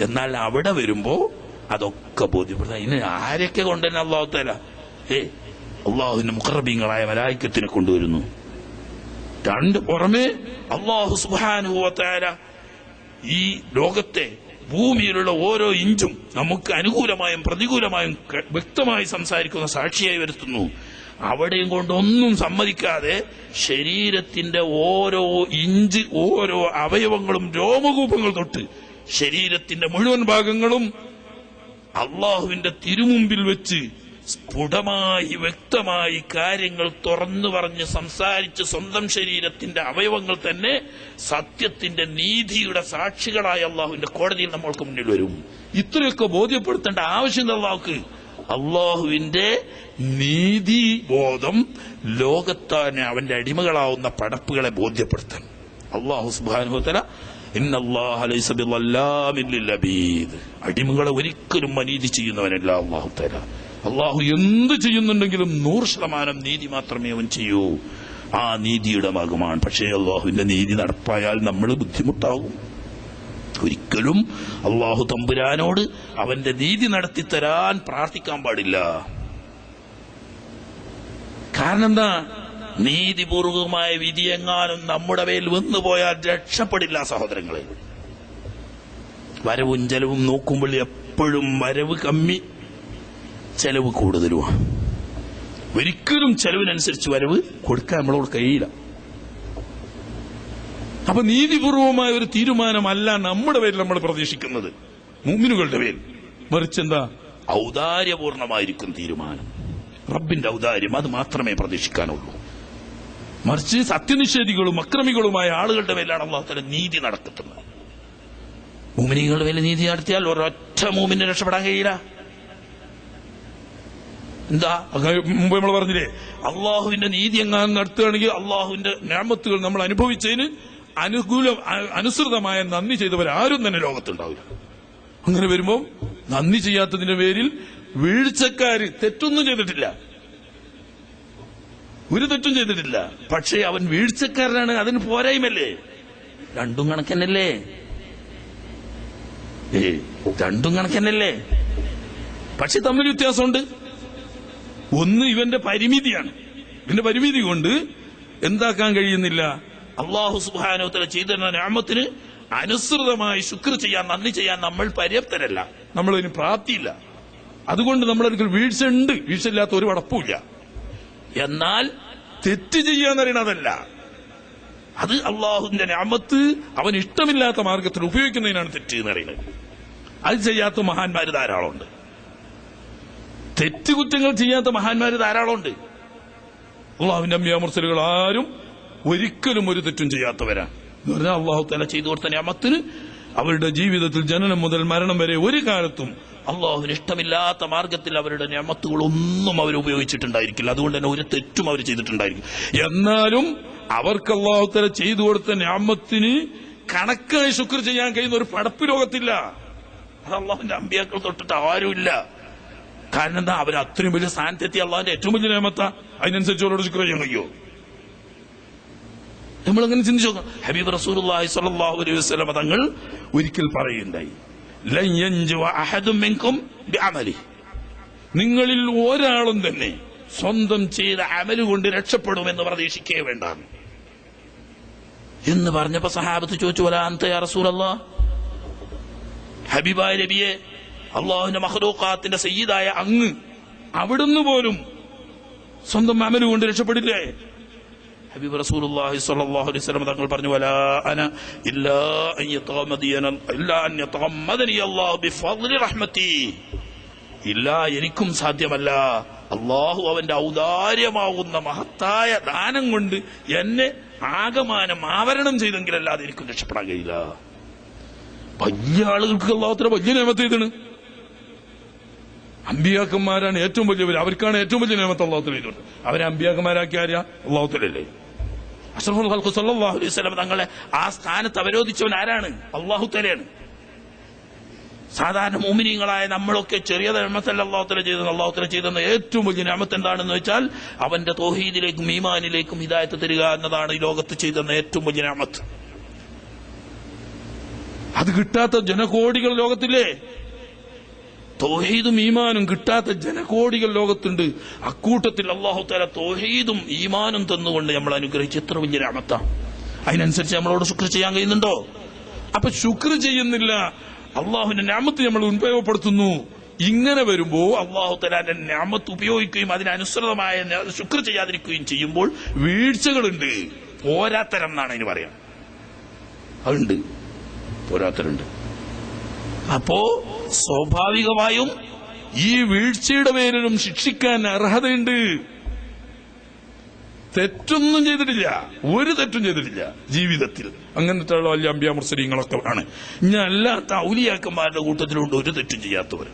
എന്നാൽ അവിടെ വരുമ്പോ അതൊക്കെ ബോധ്യപ്പെടുത്താം. ഇനി ആരൊക്കെ കൊണ്ടുതന്നെ അള്ളാഹു തല ഏ അള്ളാഹുവിന്റെ മുഖറബീങ്ങളായ മലായിക്കത്തിനെ കൊണ്ടുവരുന്നു. രണ്ട് പുറമെ അള്ളാഹു സുബാനുഭവത്താര ഈ ലോകത്തെ ഭൂമിയിലുള്ള ഓരോ ഇഞ്ചും നമുക്ക് അനുകൂലമായും പ്രതികൂലമായും വ്യക്തമായി സംസാരിക്കുന്ന സാക്ഷിയായി വരുത്തുന്നു. അവിടെയും കൊണ്ടൊന്നും സമ്മതിക്കാതെ ശരീരത്തിന്റെ ഓരോ ഇഞ്ച് ഓരോ അവയവങ്ങളും രോമകൂപങ്ങൾ തൊട്ട് ശരീരത്തിന്റെ മുഴുവൻ ഭാഗങ്ങളും അള്ളാഹുവിന്റെ തിരുമുമ്പിൽ വെച്ച് സ്ഫുടമായി വ്യക്തമായി കാര്യങ്ങൾ തുറന്നു പറഞ്ഞ് സംസാരിച്ച് സ്വന്തം ശരീരത്തിന്റെ അവയവങ്ങൾ തന്നെ സത്യത്തിന്റെ നീതിയുടെ സാക്ഷികളായ അള്ളാഹുവിന്റെ കോടതിയിൽ നമ്മൾക്ക് മുന്നിൽ വരും. ഇത്രയൊക്കെ ബോധ്യപ്പെടുത്തേണ്ട ആവശ്യം അള്ളാഹുക്ക് അള്ളാഹുവിന്റെ നീതി ബോധം ലോകത്താന് അവന്റെ അടിമകളാവുന്ന പടപ്പുകളെ ബോധ്യപ്പെടുത്താൻ. അള്ളാഹു സുബാനുഹത്തല അടിമകളെ ഒരിക്കലും അനീതി ചെയ്യുന്നവനല്ല അള്ളാഹു തല അള്ളാഹു എന്ത് ചെയ്യുന്നുണ്ടെങ്കിലും നൂറ് ശതമാനം നീതി മാത്രമേ അവൻ ചെയ്യൂ. ആ നീതിയുടെ ഭാഗമാണ് പക്ഷേ അള്ളാഹുവിന്റെ നീതി നടപ്പായാൽ നമ്മൾ ബുദ്ധിമുട്ടാകും ഒരിക്കലും അള്ളാഹു തമ്പുരാനോട് അവന്റെ നീതി നടത്തി തരാൻ പ്രാർത്ഥിക്കാൻ പാടില്ല. കാരണം എന്താ? നീതിപൂർവകമായ വിധിയെങ്ങാനും നമ്മുടെ മേൽ വന്നുപോയാൽ രക്ഷപ്പെടില്ല സഹോദരങ്ങളെ. വരവും ചെലവും നോക്കുമ്പോൾ എപ്പോഴും വരവ് കമ്മി ചെലവ് കൂടുതലുമാണ് ഒരിക്കലും ചെലവിനനുസരിച്ച് വരവ് കൊടുക്കാൻ നമ്മളോട് കഴിയില്ല. അപ്പൊ നീതിപൂർവമായ ഒരു തീരുമാനമല്ല നമ്മുടെ പേരിൽ നമ്മൾ പ്രതീക്ഷിക്കുന്നത്. മുമ്മിനുകളുടെ പേരിൽ മറിച്ച് എന്താ? ഔദാര്യപൂർണമായിരിക്കും തീരുമാനം. റബ്ബിന്റെ ഔദാര്യം അത് മാത്രമേ പ്രതീക്ഷിക്കാനുള്ളൂ. മറിച്ച് സത്യനിഷേധികളും അക്രമികളുമായ ആളുകളുടെ മേലാണ് അള്ളാഹുത്തല നീതി നടക്കുന്നത് മൂമിനികളുടെ മേലെ നീതി നടത്തിയാൽ ഒരൊറ്റ മൂമിനെ രക്ഷപ്പെടാൻ കഴിയില്ല. എന്താ? മുമ്പ് നമ്മൾ പറഞ്ഞില്ലേ അള്ളാഹുവിന്റെ നീതി എങ്ങാനും നടത്തുകയാണെങ്കിൽ അള്ളാഹുവിന്റെ ഞാമത്തുകൾ നമ്മൾ അനുഭവിച്ചതിന് അനുകൂല അനുസൃതമായ നന്ദി ചെയ്തവരാരും തന്നെ ലോകത്തുണ്ടാവില്ല. അങ്ങനെ വരുമ്പോൾ നന്ദി ചെയ്യാത്തതിന്റെ പേരിൽ വീഴ്ചക്കാര് തെറ്റൊന്നും ചെയ്തിട്ടില്ല. ഒരു തെറ്റും ചെയ്തിട്ടില്ല. പക്ഷേ അവൻ വീഴ്ചക്കാരനാണ് അതിന് പോരായ്മല്ലേ രണ്ടും കണക്കന്നല്ലേ? ഏ രണ്ടും കണക്കന്നല്ലേ? പക്ഷെ തമ്മിൽ വ്യത്യാസമുണ്ട്. ഒന്ന് ഇവന്റെ പരിമിതിയാണ്. ഇവന്റെ പരിമിതി കൊണ്ട് എന്താക്കാൻ കഴിയുന്നില്ല? അള്ളാഹു സുബാനോത്തല ചെയ്ത രാമത്തിന് അനുസൃതമായി ശുക്ർ ചെയ്യാൻ നന്ദി ചെയ്യാൻ നമ്മൾ പര്യാപ്തരല്ല. നമ്മളതിന് പ്രാപ്തിയില്ല. അതുകൊണ്ട് നമ്മളൊരിക്കൽ വീഴ്ച ഉണ്ട് വീഴ്ച ഇല്ലാത്ത ഒരു വടപ്പുമില്ല എന്നാൽ തെറ്റ് ചെയ്യാന്നറിയണതല്ല അത് അള്ളാഹുവിന്റെ ഞാമത്ത് അവൻ ഇഷ്ടമില്ലാത്ത മാർഗത്തിൽ ഉപയോഗിക്കുന്നതിനാണ് തെറ്റ് എന്ന് അറിയുന്നത് അത് ചെയ്യാത്ത മഹാന്മാര് ധാരാളമുണ്ട്. തെറ്റ് കുറ്റങ്ങൾ ചെയ്യാത്ത മഹാന്മാര് ധാരാളമുണ്ട്. അള്ളാഹുവിന്റെ അമ്മിയാമർസലുകൾ ആരും ഒരിക്കലും ഒരു തെറ്റും ചെയ്യാത്തവരാ. എന്ന് പറഞ്ഞാൽ അള്ളാഹു തല ചെയ്തു കൊടുത്ത ഞാമത്തിന് അവരുടെ ജീവിതത്തിൽ ജനനം മുതൽ മരണം വരെ ഒരു കാലത്തും അള്ളാഹുവിന് ഇഷ്ടമില്ലാത്ത മാർഗത്തിൽ അവരുടെ ഞാമത്തുകളൊന്നും അവർ ഉപയോഗിച്ചിട്ടുണ്ടായിരിക്കില്ല. അതുകൊണ്ട് തന്നെ ഒരു തെറ്റും അവർ ചെയ്തിട്ടുണ്ടായിരിക്കും എന്നാലും അവർക്ക് അള്ളാഹു തല ചെയ്തു കൊടുത്ത ഞാമത്തിന് കണക്കായി ശുക്ർ ചെയ്യാൻ കഴിയുന്ന ഒരു പടപ്പ് ലോകത്തില്ല. അത് അള്ളാഹുവിന്റെ അമ്പിയാക്കൾ തൊട്ടിട്ട് ആരുമില്ല. കാരണം എന്താ? അവർ അത്രയും വലിയ സ്ഥാനത്തെത്തി അള്ളാഹിന്റെ ഏറ്റവും വലിയ നിയമത്ത അതിനനുസരിച്ച് അവരോട് ശുക്ർ ചെയ്യാൻ കഴിയുമോ നമ്മളങ്ങനെ ചിന്തിച്ചു ഹബീബ് ഹബീബ് റസൂലുള്ളാഹി സ്വല്ലല്ലാഹു അലൈഹി വസല്ലം തങ്ങൾ ഒരിക്കൽ പറയുണ്ടായി നിങ്ങളിൽ ഒരാളും തന്നെ സ്വന്തം ചെയ്ത അമലുകൊണ്ട് രക്ഷപ്പെടുമെന്ന് പ്രതീക്ഷിക്കേ വേണ്ട. എന്ന് പറഞ്ഞപ്പോ സഹാബത്ത് ചോദിച്ചു വലാന്ത യാ രബിയെ ഹബീബായ നബിയെ അള്ളാഹുവിന്റെ മഹദൂക്കാത്തിന്റെ സയ്യിദായ അങ്ങ് അവിടുന്ന് പോലും സ്വന്തം അമലുകൊണ്ട് രക്ഷപ്പെടില്ലേ? ഹബീബ് റസൂലുള്ളാഹി സ്വല്ലല്ലാഹു അലൈഹി വസല്ലം തങ്ങൾ പറഞ്ഞു വലാ അന ഇല്ലാ അൻ ഇല്ലാ അൻ ബിഫദ്ലി റഹ്മതി ഇല്ല എനിക്കും സാധ്യമല്ല. അള്ളാഹു അവന്റെ ഔദാര്യമാവുന്ന മഹത്തായ ദാനം കൊണ്ട് എന്നെ ആകമാനം ആവരണം ചെയ്തെങ്കിലല്ലാതെ എനിക്കും രക്ഷപ്പെടാൻ കഴിയില്ല. വലിയ ആളുകൾക്ക് അള്ളാഹുത്ര വലിയ നിയമത്ത് ചെയ്താണ് അമ്പിയാക്കന്മാരാണ് ഏറ്റവും വലിയവർ അവർക്കാണ് ഏറ്റവും വലിയ നിയമത്ത് അള്ളാഹത്തിൽ ചെയ്തത് അവരെ അമ്പിയാക്കന്മാരാക്കിയ ആര്യ അള്ളാഹുത്തലല്ലേ അഷ്റഫുൽ അലൈഹി തങ്ങളെ ആ സ്ഥാനത്ത് അവരോധിച്ചവൻ ആരാണ്? അള്ളാഹു തലയാണ് സാധാരണ മോമിനിയങ്ങളായ നമ്മളൊക്കെ ചെറിയ നിയമത്തല്ല അള്ളാഹുത്തല ചെയ്തത്. അള്ളാഹുത്തല ചെയ്തെന്ന ഏറ്റവും വലിയ നിയമത്ത് എന്താണെന്ന് വെച്ചാൽ അവന്റെ തോഹീദിലേക്കും ഈമാനിലേക്കും ഹിദായത്ത് തരിക എന്നതാണ് ഈ ലോകത്ത് ചെയ്തെന്ന ഏറ്റവും വലിയ നിയമത്ത്. അത് കിട്ടാത്ത ജനകോടികൾ ലോകത്തില്ലേ? തോഹീദും ഈമാനും കിട്ടാത്ത ജനകോടികൾ ലോകത്തുണ്ട്. അക്കൂട്ടത്തിൽ അള്ളാഹു താല തോഹീദും ഈമാനും തന്നുകൊണ്ട് നമ്മൾ അനുഗ്രഹിച്ച് എത്ര വലിയ രാമത്ത. അതിനനുസരിച്ച് നമ്മളോട് ശുക്ർ ചെയ്യാൻ കഴിയുന്നുണ്ടോ? അപ്പൊ ശുക്ർ ചെയ്യുന്നില്ല. അള്ളാഹുവിന്റെ നാമത്ത് നമ്മൾ ഉപയോഗപ്പെടുത്തുന്നു. ഇങ്ങനെ വരുമ്പോ അള്ളാഹു തലാന്റെ നാമത്ത് ഉപയോഗിക്കുകയും അതിനനുസൃതമായ ശുക്ർ ചെയ്യാതിരിക്കുകയും ചെയ്യുമ്പോൾ വീഴ്ചകളുണ്ട്. പോരാത്തരം എന്നാണ് അതിന് പറയാം. അതുണ്ട്. പോരാത്തരുണ്ട്. അപ്പോ സ്വാഭാവികമായും ഈ വീഴ്ചയുടെ പേരിലും ശിക്ഷിക്കാൻ അർഹതയുണ്ട്. തെറ്റൊന്നും ചെയ്തിട്ടില്ല. ഒരു തെറ്റും ചെയ്തിട്ടില്ല ജീവിതത്തിൽ. അങ്ങനത്തെ വലിയ അമ്പ്യ ആണ്. ഇനി അല്ലാത്ത ഔലിയാക്കന്മാരുടെ കൂട്ടത്തിലുണ്ട് ഒരു തെറ്റും ചെയ്യാത്തവർ.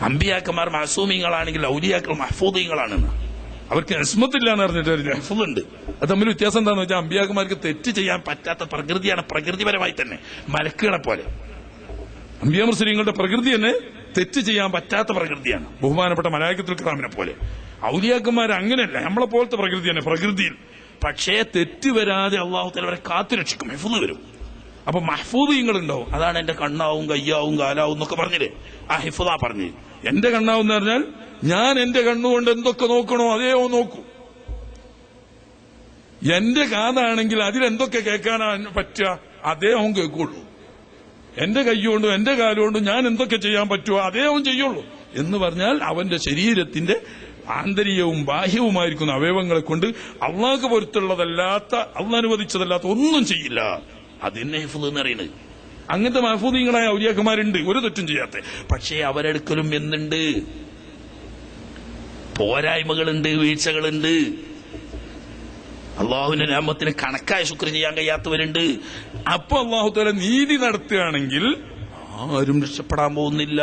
അമ്പിയാക്കന്മാർ മഹസൂമിങ്ങളാണെങ്കിൽ ഔലിയാക്കൾ മഹഫൂദിങ്ങളാണ് അവർക്ക് അസ്മത്തില്ല എന്ന് പറഞ്ഞിട്ട് ഒരു ഉണ്ട് അത് തമ്മിൽ വ്യത്യാസം എന്താണെന്ന് വെച്ചാൽ അമ്പിയാക്കന്മാർക്ക് തെറ്റ് ചെയ്യാൻ പറ്റാത്ത പ്രകൃതിയാണ് പ്രകൃതിപരമായി തന്നെ. മലക്കുകളെ പോലെ. അമ്പിയ മുസ്ലിങ്ങളുടെ പ്രകൃതി തന്നെ തെറ്റ് ചെയ്യാൻ പറ്റാത്ത പ്രകൃതിയാണ്. ബഹുമാനപ്പെട്ട മലായക്കത്തുൽ കറാമിനെ പോലെ. ഔലിയാക്കന്മാർ അങ്ങനെയല്ല. നമ്മളെ പോലത്തെ പ്രകൃതി തന്നെ പ്രകൃതിയിൽ. പക്ഷേ തെറ്റ് വരാതെ അള്ളാഹു തലവരെ കാത്തുരക്ഷിക്കും ഹെഫുദ് വരും. അപ്പൊ മഹ്ഫൂദീങ്ങൾ ഉണ്ടാവും അതാണ് എന്റെ കണ്ണാവും കയ്യാവും കാലാവും എന്നൊക്കെ പറഞ്ഞില്ലേ? ആ ഹിഫുദ പറഞ്ഞു. എന്റെ കണ്ണാവും എന്ന് പറഞ്ഞാൽ ഞാൻ എന്റെ കണ്ണുകൊണ്ട് എന്തൊക്കെ നോക്കണോ അതേയോ നോക്കൂ. എന്റെ കാതാണെങ്കിൽ അതിലെന്തൊക്കെ കേൾക്കാനാ പറ്റുക? അതേ അവൻ കേൾക്കുള്ളൂ. എന്റെ കൈകൊണ്ടും എന്റെ കാലുകൊണ്ടും ഞാൻ എന്തൊക്കെ ചെയ്യാൻ പറ്റുമോ അതേ അവൻ ചെയ്യുള്ളൂ. എന്ന് പറഞ്ഞാൽ അവന്റെ ശരീരത്തിന്റെ ആന്തരികവും ബാഹ്യവുമായിരിക്കുന്ന അവയവങ്ങളെ കൊണ്ട് അള്ളാഹ് പൊരുത്തുള്ളതല്ലാത്ത അള്ള അനുവദിച്ചതല്ലാത്ത ഒന്നും ചെയ്യില്ല. അതിനെ ഹെഫുദ് എന്ന് പറയുന്നത്. അങ്ങനത്തെ മഹഫൂദീങ്ങളായ ഔലിയാക്കന്മാരുണ്ട്. ഒരു തെറ്റും ചെയ്യാത്ത. പക്ഷേ അവരെടുക്കലും എന്തുണ്ട്? പോരായ്മകളുണ്ട് വീഴ്ചകളുണ്ട്. അള്ളാഹുവിന്റെ നാമത്തിന് കണക്കായ ശുക്ർ ചെയ്യാൻ കഴിയാത്തവരുണ്ട്. അപ്പൊ അള്ളാഹു തല നീതി നടത്തുകയാണെങ്കിൽ ആരും രക്ഷപ്പെടാൻ പോകുന്നില്ല.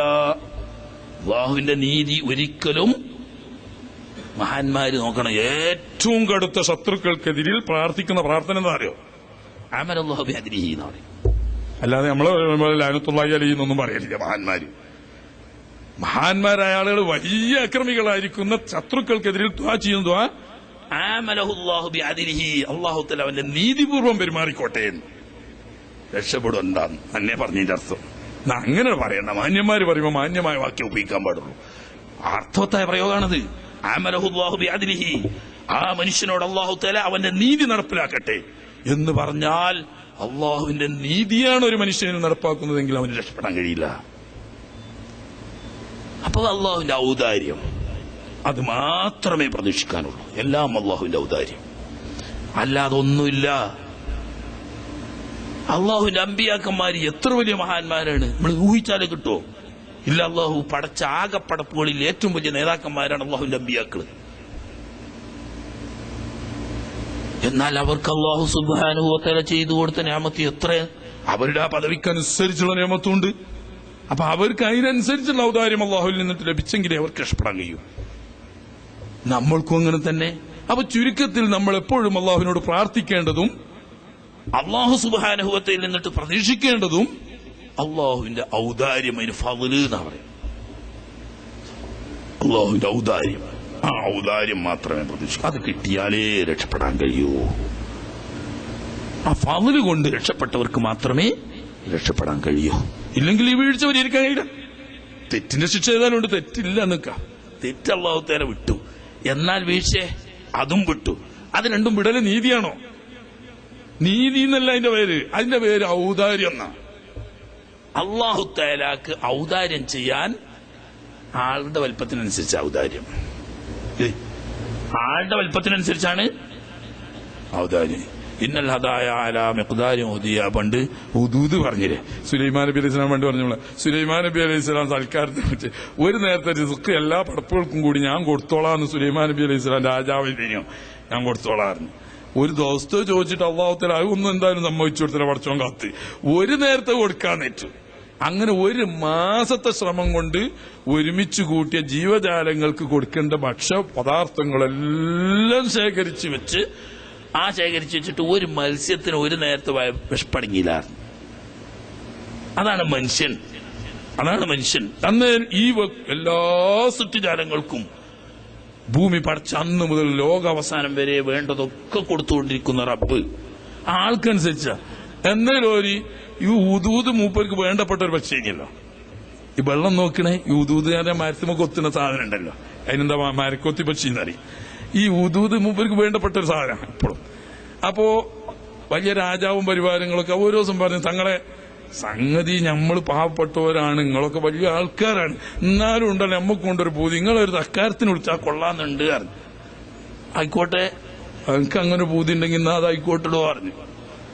അള്ളാഹുവിന്റെ നീതി ഒരിക്കലും മഹാന്മാര് നോക്കണം. ഏറ്റവും കടുത്ത ശത്രുക്കൾക്കെതിരിൽ പ്രാർത്ഥിക്കുന്ന പ്രാർത്ഥന എന്താ അറിയോ? അമരല്ലാഹു അതിരിഹി എന്ന് പറയും. അല്ലാതെ നമ്മൾ ലാനത്തുള്ളി അലി മഹാന്മാര്. മഹാന്മാരായ ആളുകൾ വലിയ അക്രമികളായിരിക്കുന്ന ശത്രുക്കൾക്കെതിരിൽ ദ്വാ ചെയ്യുന്ന ആമലഹുല്ലാഹു അവന്റെ നീതിപൂർവം പെരുമാറിക്കോട്ടെ എന്ന്. രക്ഷപ്പെടും എന്താന്ന് തന്നെ പറഞ്ഞതിന്റെ അർത്ഥം. അങ്ങനെ പറയണ്ട. മാന്യന്മാര് പറയുമ്പോൾ മാന്യമായ വാക്യം ഉപയോഗിക്കാൻ പാടുള്ളൂ. അർത്ഥവത്തായ പ്രയോഗമാണത് ആമലഹുല്ലാഹു ബിഅദിലിഹി ആ മനുഷ്യനോട് അള്ളാഹു തല അവന്റെ നീതി നടപ്പിലാക്കട്ടെ എന്ന് പറഞ്ഞാൽ അള്ളാഹുവിന്റെ നീതിയാണ് ഒരു മനുഷ്യനെ നടപ്പാക്കുന്നതെങ്കിൽ അവന് രക്ഷപ്പെടാൻ കഴിയില്ല. അപ്പൊ അള്ളാഹുവിന്റെ ഔദാര്യം. അത് മാത്രമേ പ്രതീക്ഷിക്കാനുള്ളൂ. എല്ലാം അള്ളാഹുവിന്റെ ഔദാര്യം. അല്ലാതെ ഒന്നുമില്ല. അള്ളാഹുവിന്റെ അമ്പിയാക്കന്മാര് എത്ര വലിയ മഹാന്മാരാണ്. നമ്മൾ ഊഹിച്ചാലേ കിട്ടുമോ ഇല്ല അള്ളാഹു പടച്ച ആകെ പടപ്പുകളിൽ ഏറ്റവും വലിയ നേതാക്കന്മാരാണ് അള്ളാഹുവിന്റെ അമ്പിയാക്കൾ. എന്നാൽ അവർക്ക് അള്ളാഹു സുബാനുഭവത്തല ചെയ്തു കൊടുത്ത നിയമത്തി എത്ര? അവരുടെ ആ പദവിക്കനുസരിച്ചുള്ള നിയമത്തുണ്ട് അപ്പൊ അവർക്ക് അതിനനുസരിച്ചുള്ള ഔദാര്യം അള്ളാഹുവിൽ നിന്നിട്ട് ലഭിച്ചെങ്കിലേ അവർക്ക് രക്ഷപ്പെടാൻ കഴിയൂ. നമ്മൾക്കും അങ്ങനെ തന്നെ. അപ്പൊ ചുരുക്കത്തിൽ നമ്മൾ എപ്പോഴും അള്ളാഹുവിനോട് പ്രാർത്ഥിക്കേണ്ടതും അള്ളാഹു സുബാനുഭവത്തിൽ നിന്നിട്ട് പ്രതീക്ഷിക്കേണ്ടതും അള്ളാഹുവിന്റെ ഔദാര്യം അതിന് ഫവൽ എന്നാ പറയും അള്ളാഹുവിന്റെ ഔദാര്യം. ആ ഔദാര്യം മാത്രമേ പ്രതീക്ഷിക്കൂ. അത് കിട്ടിയാലേ രക്ഷപ്പെടാൻ കഴിയൂ. ആ ഫവൽ കൊണ്ട് രക്ഷപ്പെട്ടവർക്ക് മാത്രമേ രക്ഷപ്പെടാൻ കഴിയൂ. ഇല്ലെങ്കിൽ ഈ വീഴ്ച പരിഹരിക്കാൻ കഴിയില്ല. തെറ്റിന്റെ ശിക്ഷ ഏതായാലും തെറ്റില്ല നിൽക്കാം തെറ്റ് അള്ളാഹു തേരെ വിട്ടു. എന്നാൽ വീഴ്ചേ അതും വിട്ടു. അത് രണ്ടും വിടൽ നീതിയാണോ? നീതി എന്നല്ല അതിന്റെ പേര്. അതിന്റെ പേര് ഔദാര്യം എന്നാ. അള്ളാഹു ഔദാര്യം ചെയ്യാൻ ആളുടെ വലിപ്പത്തിനനുസരിച്ച് ഔദാര്യം. ആളുടെ വലിപ്പത്തിനനുസരിച്ചാണ് ഔദാര്യം. ഇന്നൽ ഹദായ മിഖ്ദാരി ഉദിയ പണ്ട് ഉദൂദ് പറഞ്ഞില്ലേ? സുലൈമാൻ നബി അലൈഹി സ്വലാം പണ്ട് പറഞ്ഞ സുലൈമാൻ നബി അലൈഹി സ്വലാം സൽക്കാരത്തെ വെച്ച് ഒരു നേരത്തെ റിസ്ക് എല്ലാ പടപ്പുകൾക്കും കൂടി ഞാൻ കൊടുത്തോളാം എന്ന് സുലൈമാൻ നബി അലൈഹി സ്വലാം രാജാവിനെയോ ഞാൻ കൊടുത്തോളായിരുന്നു ഒരു ദിവസത്തെ ചോദിച്ചിട്ട് അള്ളാഹുത്തല ഒന്നും എന്തായാലും സമ്മതിച്ചു കൊടുത്തില്ല പടച്ചോൻ കാത്ത്. ഒരു നേരത്തെ കൊടുക്കാൻ നെറ്റു. അങ്ങനെ ഒരു മാസത്തെ ശ്രമം കൊണ്ട് ഒരുമിച്ച് കൂട്ടിയ ജീവജാലങ്ങൾക്ക് കൊടുക്കേണ്ട ഭക്ഷ്യ പദാർത്ഥങ്ങളെല്ലാം ശേഖരിച്ചു വെച്ച് ആ ശേഖരിച്ച് വെച്ചിട്ട് ഒരു മത്സ്യത്തിന് ഒരു നേരത്തെ വിശപ്പടങ്ങിയില്ലായിരുന്നു അതാണ് മനുഷ്യൻ. അതാണ് മനുഷ്യൻ. അന്ന് ഈ എല്ലാ സൃഷ്ടിജാലങ്ങൾക്കും ഭൂമി പടച്ച അന്ന് മുതൽ ലോകാവസാനം വരെ വേണ്ടതൊക്കെ കൊടുത്തുകൊണ്ടിരിക്കുന്ന റബ്ബ്. ആൾക്കനുസരിച്ച എന്നാലും ഒരു ഈ ഉദൂത് മൂപ്പർക്ക് വേണ്ടപ്പെട്ട ഒരു പക്ഷിയല്ലോ ഈ വെള്ളം നോക്കണേ ഈ ഉദൂത് ഞാൻ മരത്തുമൊക്കെ ഒത്തുന്ന സാധനം ഉണ്ടല്ലോ. അതിനെന്താ മരക്കൊത്തി പക്ഷി എന്നറിയും ഈ ഉദൂത് മൂപ്പർക്ക് വേണ്ടപ്പെട്ട ഒരു സാധനമാണ് ഇപ്പോഴും. അപ്പോ വലിയ രാജാവും പരിവാരങ്ങളൊക്കെ ഓരോ ദിവസം പറഞ്ഞു തങ്ങളെ സംഗതി നമ്മൾ പാവപ്പെട്ടവരാണ് നിങ്ങളൊക്കെ വലിയ ആൾക്കാരാണ്. എന്നാലും ഉണ്ടല്ലോ നമ്മക്ക് കൊണ്ടൊരു പൂതി. നിങ്ങളൊരു തക്കാരത്തിന് വിളിച്ചാൽ കൊള്ളാന്നുണ്ട് ആയിക്കോട്ടെ. നിങ്ങൾക്ക് അങ്ങനെ പൂതി ഉണ്ടെങ്കിൽ എന്നാ അത് ആയിക്കോട്ടെടോ പറഞ്ഞു.